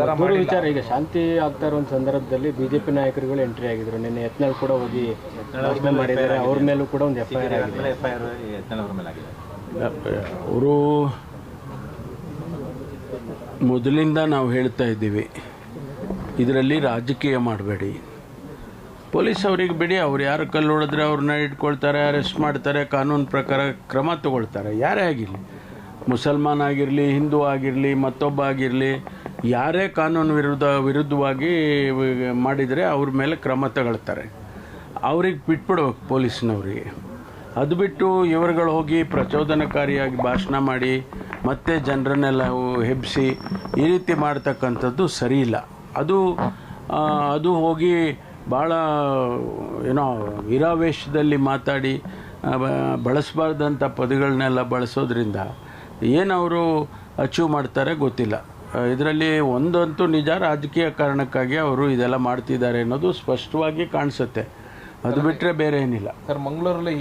ಮತ್ತೊಂದು ವಿಚಾರ ಈಗ ಶಾಂತಿ ಆಗ್ತಾ ಇರೋ ಒಂದು ಸಂದರ್ಭದಲ್ಲಿ ಬಿಜೆಪಿ ನಾಯಕರುಗಳು ಎಂಟ್ರಿ ಆಗಿದ್ರು. ನಿನ್ನೆ ಯತ್ನಾಳ್ ಕೂಡ ಹೋಗಿ ಮಾಡಿದ್ದಾರೆ. ಅವ್ರ ಮೇಲೂ ಕೂಡ ಒಂದು ಎಫ್ ಐ ಆರ್ ಆಗಿದೆ. ಎಫ್ ಐ ಆರ್ ಯತ್ನಾಳ್ ಅವ್ರ ಮೇಲೆ ಆಗಿದೆ. ಅವರು ಮೊದಲಿಂದ ನಾವು ಹೇಳ್ತಾ ಇದ್ದೀವಿ ಇದರಲ್ಲಿ ರಾಜಕೀಯ ಮಾಡಬೇಡಿ. ಪೊಲೀಸ್ ಅವ್ರಿಗೆ ಬಿಡಿ ಅವ್ರು ಯಾರು ಕಲ್ಲು ಹೊಡೆದ್ರೆ ಅವ್ರನ್ನ ಇಟ್ಕೊಳ್ತಾರೆ ಅರೆಸ್ಟ್ ಮಾಡ್ತಾರೆ ಕಾನೂನು ಪ್ರಕಾರ ಕ್ರಮ ತಗೊಳ್ತಾರೆ. ಯಾರೇ ಆಗಿರಲಿ. ಮುಸಲ್ಮಾನ್ ಆಗಿರಲಿ, ಹಿಂದೂ ಆಗಿರಲಿ, ಮತ್ತೊಬ್ಬ ಆಗಿರಲಿ, ಯಾರೇ ಕಾನೂನು ವಿರುದ್ಧ, ವಿರುದ್ಧವಾಗಿ ಮಾಡಿದರೆ ಅವ್ರ ಮೇಲೆ ಕ್ರಮ ತಗೊಳ್ತಾರೆ. ಅವ್ರಿಗೆ ಬಿಟ್ಬಿಡ್ಬೇಕು ಪೊಲೀಸ್ನವ್ರಿಗೆ. ಅದು ಬಿಟ್ಟು ಇವರುಗಳು ಹೋಗಿ ಪ್ರಚೋದನಕಾರಿಯಾಗಿ ಭಾಷಣ ಮಾಡಿ, ಮತ್ತೆ ಜನರನ್ನೆಲ್ಲ ಹೆಬ್ಬಿಸಿ ಈ ರೀತಿ ಮಾಡ್ತಕ್ಕಂಥದ್ದು ಸರಿ ಇಲ್ಲ. ಅದು ಅದು ಹೋಗಿ ಭಾಳ, ಏನೋ, ವೀರಾವೇಶದಲ್ಲಿ ಮಾತಾಡಿ ಬಳಸಬಾರ್ದಂಥ ಪದಗಳನ್ನೆಲ್ಲ ಬಳಸೋದ್ರಿಂದ ಏನು ಅವರು ಅಚೀವ್ ಮಾಡ್ತಾರೆ ಗೊತ್ತಿಲ್ಲ. ಇದರಲ್ಲಿ ಒಂದಂತೂ ನಿಜ ರಾಜಕೀಯ ಕಾರಣಕ್ಕಾಗಿ ಅವರು ಇದೆಲ್ಲ ಮಾಡ್ತಿದ್ದಾರೆ ಅನ್ನೋದು ಸ್ಪಷ್ಟವಾಗಿ ಕಾಣಿಸುತ್ತೆ. ಅದು ಬಿಟ್ಟರೆ ಬೇರೆ ಏನಿಲ್ಲ ಸರ್ ಮಂಗಳೂರಲ್ಲಿ